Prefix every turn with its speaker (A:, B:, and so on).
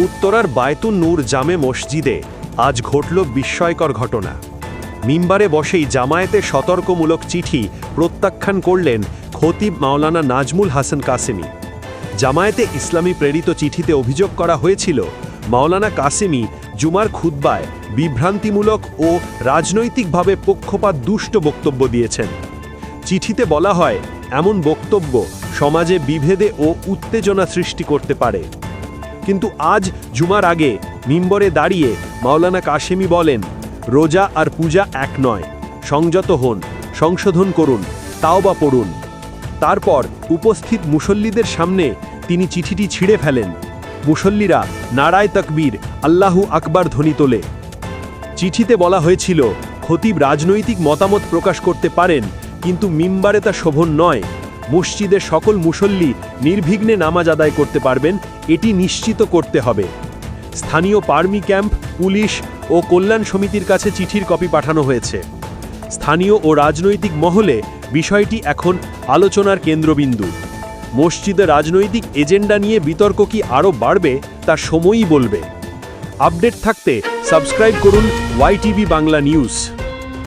A: উত্তরার বায়তুন নূর জামে মসজিদে আজ ঘটল বিস্ময়কর ঘটনা। মিম্বারে বসেই জামায়াতে সতর্কমূলক চিঠি প্রত্যাখ্যান করলেন খতিব মাওলানা নাজমুল হাসান কাসেমি। জামায়াতে ইসলামী প্রেরিত চিঠিতে অভিযোগ করা হয়েছিল, মাওলানা কাসেমি জুমার খুদ্বায় বিভ্রান্তিমূলক ও রাজনৈতিকভাবে পক্ষপাত দুষ্ট বক্তব্য দিয়েছেন। চিঠিতে বলা হয়, এমন বক্তব্য সমাজে বিভেদে ও উত্তেজনা সৃষ্টি করতে পারে। কিন্তু আজ জুমার আগে মিম্বরে দাঁড়িয়ে মাওলানা কাশেমি বলেন, রোজা আর পূজা এক নয়, সংযত হন, সংশোধন করুন তাও বা পড়ুন। তারপর উপস্থিত মুসল্লিদের সামনে তিনি চিঠিটি ছিঁড়ে ফেলেন। মুসল্লিরা নারায় তকবীর, আল্লাহু আকবার ধ্বনি তোলে। চিঠিতে বলা হয়েছিল, খতিব রাজনৈতিক মতামত প্রকাশ করতে পারেন, কিন্তু মিম্বারে তা শোভন নয়। মসজিদের সকল মুসল্লি নির্বিঘ্নে নামাজ আদায় করতে পারবেন, এটি নিশ্চিত করতে হবে। স্থানীয় পার্মি ক্যাম্প, পুলিশ ও কল্যাণ সমিতির কাছে চিঠির কপি পাঠানো হয়েছে। স্থানীয় ও রাজনৈতিক মহলে বিষয়টি এখন আলোচনার কেন্দ্রবিন্দু। মসজিদে রাজনৈতিক এজেন্ডা নিয়ে বিতর্ক কি আরও বাড়বে, তা সময়ই বলবে। আপডেট থাকতে সাবস্ক্রাইব করুন ওয়াইটিভি বাংলা নিউজ।